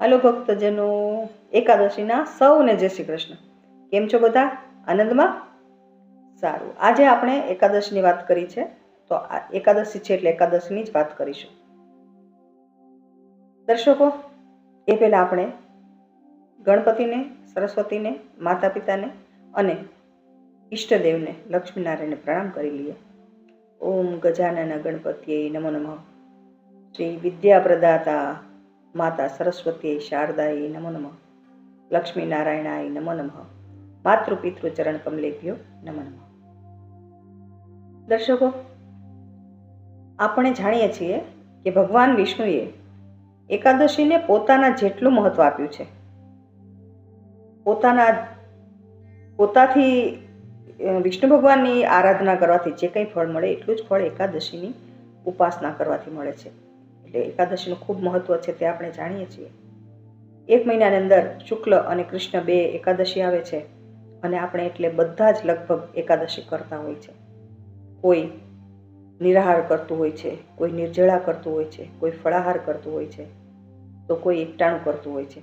હાલો ભક્તજનો, એકાદશીના સૌને જય શ્રી કૃષ્ણ. કેમ છો બધા? આનંદમાં? સારું. આજે આપણે એકાદશીની વાત કરી છે. તો આ એકાદશી છે એટલે એકાદશીની જ વાત કરીશું. દર્શકો, એ પહેલાં આપણે ગણપતિને, સરસ્વતીને માતા પિતાને અને ઈષ્ટદેવને લક્ષ્મીનારાયણને પ્રણામ કરી લઈએ. ઓમ ગજાનના ગણપતિએ નમો નમઃ. શ્રી વિદ્યા પ્રદાતા માતા સરસ્વતી શારદાએ નમો નમઃ. લક્ષ્મી નારાયણાય નમો નમઃ. માતૃ પિતૃ ચરણ કમલેભ્યો નમો નમઃ. દર્શકો, આપણે જાણીએ છીએ કે ભગવાન વિષ્ણુએ એકાદશીને પોતાના જેટલું મહત્વ આપ્યું છે. પોતાના, પોતાથી વિષ્ણુ ભગવાનની આરાધના કરવાથી જે કંઈ ફળ મળે, એટલું જ ફળ એકાદશીની ઉપાસના કરવાથી મળે છે. એટલે એકાદશીનું ખૂબ મહત્વ છે તે આપણે જાણીએ છીએ. એક મહિનાની અંદર શુક્લ અને કૃષ્ણ બે એકાદશી આવે છે અને આપણે એટલે બધા જ લગભગ એકાદશી કરતા હોય છે. કોઈ નિરાહાર કરતું હોય છે, કોઈ નિર્જળા કરતું હોય છે, કોઈ ફળાહાર કરતું હોય છે, તો કોઈ એકટાણું કરતું હોય છે.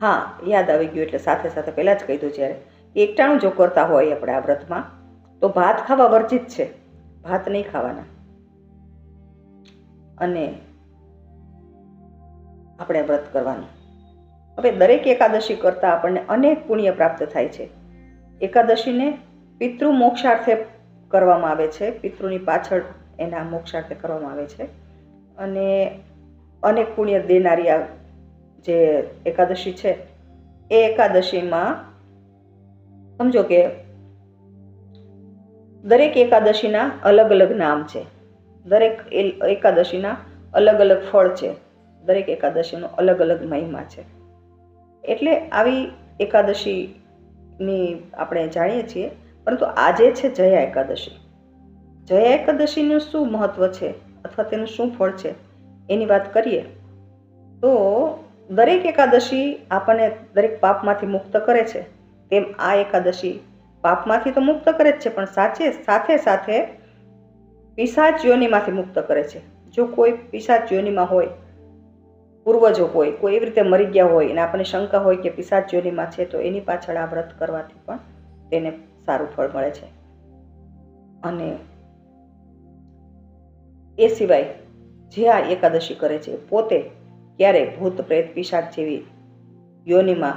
હા, યાદ આવી ગયું એટલે સાથે સાથે પહેલાં જ કહી દઉં જ્યારે. એકટાણું જો કરતા હોય આપણે આ વ્રતમાં, તો ભાત ખાવા વર્જિત છે. ભાત નહીં ખાવાના. અને આપણે વ્રત કરવાનું. હવે દરેક એકાદશી કરતાં આપણને અનેક પુણ્ય પ્રાપ્ત થાય છે. એકાદશીને પિતૃ મોક્ષાર્થે કરવામાં આવે છે. પિતૃની પાછળ એના મોક્ષાર્થે કરવામાં આવે છે. અને અનેક પુણ્ય દેનારી આ જે એકાદશી છે, એ એકાદશીમાં સમજો કે દરેક એકાદશીના અલગ અલગ નામ છે. દરેક એકાદશીના અલગ અલગ ફળ છે. દરેક એકાદશીનો અલગ અલગ મહિમા છે. એટલે આવી એકાદશીની આપણે જાણીએ છીએ, પરંતુ આજે છે જયા એકાદશી. જયા એકાદશીનું શું મહત્વ છે અથવા તેનું શું ફળ છે એની વાત કરીએ, તો દરેક એકાદશી આપણને દરેક પાપમાંથી મુક્ત કરે છે. તેમ આ એકાદશી પાપમાંથી તો મુક્ત કરે જ છે, પણ સાચે સાથે સાથે પિશાચ યોનિમાંથી મુક્ત કરે છે. જો કોઈ પિશાચ યોનિમાં હોય, પૂર્વજો હોય કોઈ એવી રીતે મરી ગયા હોય અને આપણને શંકા હોય કે પિશાચ યોનિમાં છે, તો એની પાછળ આ વ્રત કરવાથી પણ તેને સારું ફળ મળે છે. અને એ સિવાય જે આ એકાદશી કરે છે, પોતે ક્યારે ભૂત, પ્રેત, પિશાચ જેવી યોનિમાં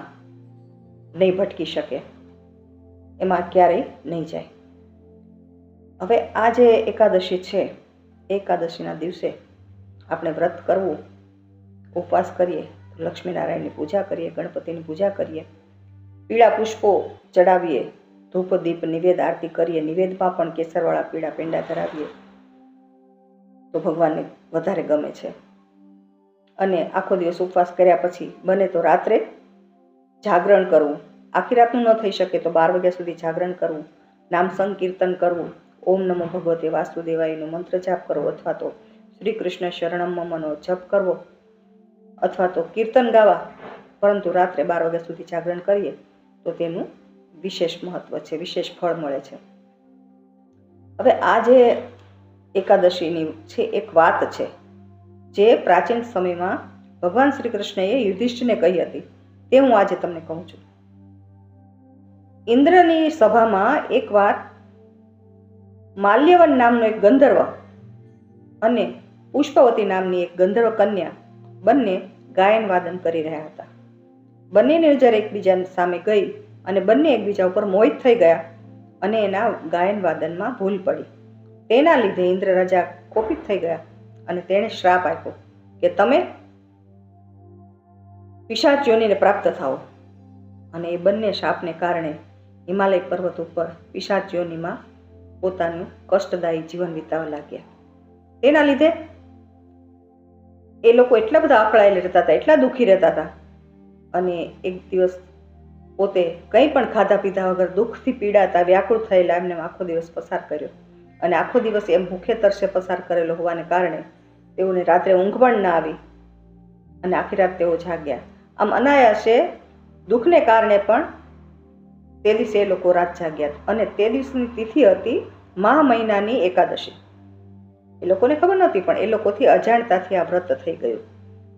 નહીં ભટકી શકે. એમાં ક્યારેય નહીં જાય. હવે આ જે એકાદશી છે, એકાદશીના દિવસે આપણે વ્રત કરવું, ઉપવાસ કરીએ, લક્ષ્મીનારાયણની પૂજા કરીએ, ગણપતિની પૂજા કરીએ, પીળા પુષ્પો ચડાવીએ, ધૂપ, દીપ, નિવેદ, આરતી કરીએ, નિવેદમાં પણ કેસરવાળા પીળા પેંડા ધરાવીએ, તો ભગવાનને વધારે ગમે છે. અને આખો દિવસ ઉપવાસ કર્યા પછી બને તો રાત્રે જાગરણ કરવું. આખી રાતનું ન થઈ શકે તો બાર વાગ્યા સુધી જાગરણ કરવું, નામ સંકીર્તન કરવું ઓમ નમો ભગવતે વાસુદેવાયનો મંત્ર જાપ કરવો અથવા તો શ્રી કૃષ્ણ શરણમ જપ કરવો અથવા તો કીર્તન ગાવા. પરંતુ રાત્રે બાર વાગ્યા સુધી જાગરણ કરીએ તો તેનું વિશેષ મહત્વ છે, વિશેષ ફળ મળે છે. હવે આ જે એકાદશીની છે, એક વાત છે, જે પ્રાચીન સમયમાં ભગવાન શ્રી કૃષ્ણએ યુધિષ્ઠને કહી હતી, તે હું આજે તમને કહું છું. ઇન્દ્રની સભામાં એકવાર માલ્યવન નામનો એક ગંધર્વ અને પુષ્પવતી નામની એક ગંધર્વ કન્યા બંને ગાયન વાદન કરી રહ્યા હતા. બંનેને નજર એકબીજા સામે ગઈ અને બંને એકબીજા ઉપર મોહિત થઈ ગયા અને એના ગાયન વાદનમાં ભૂલ પડી. તેના લીધે ઇન્દ્ર રાજા કોપિત થઈ ગયા અને તેણે શ્રાપ આપ્યો કે તમે પિશાચ્યોનીને પ્રાપ્ત થાઓ. અને એ બંને શાપને કારણે હિમાલય પર્વત ઉપર પિશાચ યોનિમાં પોતાનું કષ્ટદાયી જીવન વિતાવવા લાગ્યા. તેના લીધે એ લોકો એટલા બધા અકળાયેલા રહેતા હતા, એટલા દુઃખી રહેતા હતા. અને એક દિવસ પોતે કંઈ પણ ખાધા પીધા વગર દુઃખથી પીડાતા, વ્યાકુળ થયેલા, એમને આખો દિવસ પસાર કર્યો. અને આખો દિવસ એમ ભૂખે તરસે પસાર કરેલો હોવાને કારણે તેઓને રાત્રે ઊંઘ પણ ના આવી અને આખી રાત તેઓ જાગ્યા. આમ અનાયાસે દુઃખને કારણે પણ તે દિવસે એ લોકો રાત જાગ્યા. અને તે દિવસની તિથિ હતી મહા મહિનાની એકાદશી. એ લોકોને ખબર નહોતી, પણ એ લોકોથી અજાણતાથી આ વ્રત થઈ ગયું.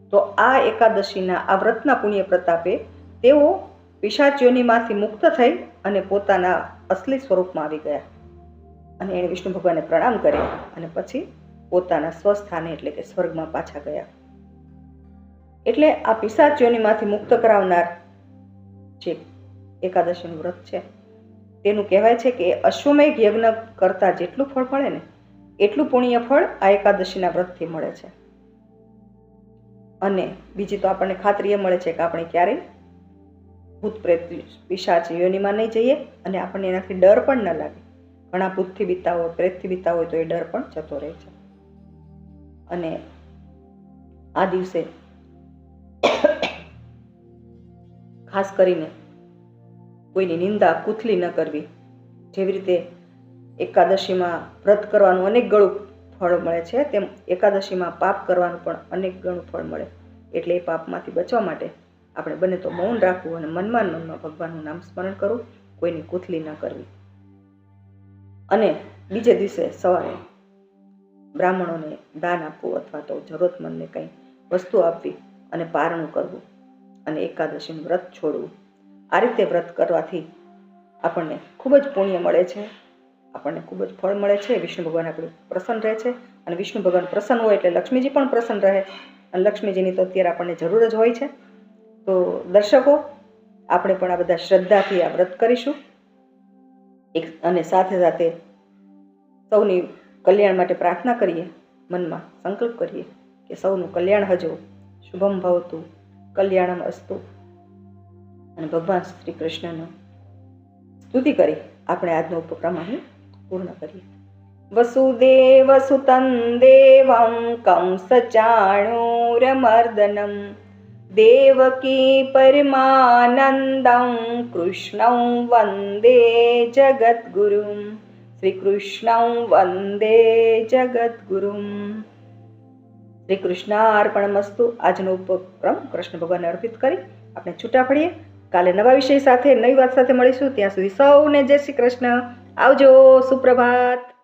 તો આ એકાદશીના, આ વ્રતના પુણ્ય પ્રતાપે તેઓ પિશાચ્યોનીમાંથી મુક્ત થઈ અને પોતાના અસલી સ્વરૂપમાં આવી ગયા. અને એણે વિષ્ણુ ભગવાનને પ્રણામ કર્યા અને પછી પોતાના સ્વસ્થાને એટલે કે સ્વર્ગમાં પાછા ગયા. એટલે આ પિશાચ્યોનીમાંથી મુક્ત કરાવનાર જે એકાદશીનું વ્રત છે તેનું કહેવાય છે કે અશ્વમેઘ યજ્ઞ કરતાં જેટલું ફળ મળે ને, એટલું પુણ્ય ફળ આ એકાદશીના વ્રતથી મળે છે. અને બીજી તો આપણને ખાતરી એ મળે છે કે આપણે ક્યારેય ભૂત પિશાચ યોનિમાં નહીં જઈએ અને આપણને એનાથી ડર પણ ન લાગે. ઘણા ભૂતથી બીતા હોય પ્રેતથી બીતા હોય તો એ ડર પણ જતો રહે છે. અને આ દિવસે ખાસ કરીને કોઈની નિંદા કુથલી ન કરવી. જેવી રીતે એકાદશીમાં વ્રત કરવાનું અનેક ગણું ફળ મળે છે, તેમ એકાદશીમાં પાપ કરવાનું પણ અનેક ગણું ફળ મળે. એટલે એ પાપમાંથી બચવા માટે આપણે બને તો મૌન રાખવું અને મનમાં મનમાં ભગવાનનું નામ સ્મરણ કરવું, કોઈની કુથલી ન કરવી. અને બીજે દિવસે સવારે બ્રાહ્મણોને દાન આપવું અથવા તો જરૂરતમંદને કંઈ વસ્તુ આપવી અને પારણું કરવું અને એકાદશીનું વ્રત છોડવું. આ રીતે વ્રત કરવાથી આપણને ખૂબ જ પુણ્ય મળે છે. આપણને ખૂબ જ ફળ મળે છે. વિષ્ણુ ભગવાન આપણું પ્રસન્ન રહે છે અને વિષ્ણુ ભગવાન પ્રસન્ન હોય એટલે લક્ષ્મીજી પણ પ્રસન્ન રહે અને લક્ષ્મીજીની તો અત્યારે આપણને જરૂર જ હોય છે. તો દર્શકો, આપણે પણ આ બધા શ્રદ્ધાથી આ વ્રત કરીશું. એક અને સાથે સાથે સૌની કલ્યાણ માટે પ્રાર્થના કરીએ, મનમાં સંકલ્પ કરીએ કે સૌનું કલ્યાણ હજો. શુભમ ભવતું, કલ્યાણમ અસ્તુ. અને ભગવાન શ્રી કૃષ્ણનો સ્તુતિ કરી આપણે આજનો ઉપક્રમ અહીં પૂર્ણ કરીએ. વસુદેવ સુતં દેવં કંસ ચાણૂરમર્દનમ દેવકી પરમાનંદં કૃષ્ણં વંદે જગદ્ગુરુમ શ્રી કૃષ્ણ વંદે જગદ્ગુરુમ. શ્રી કૃષ્ણાર્પણમસ્તુ આજનો ઉપક્રમ કૃષ્ણ ભગવાનને અર્પિત કરી આપણે છૂટા પડીએ. કાલે નવા વિષય સાથે, નવી વાત સાથે મળીશું. ત્યાં સુધી સૌને જય શ્રી કૃષ્ણ. આવજો, સુપ્રભાત.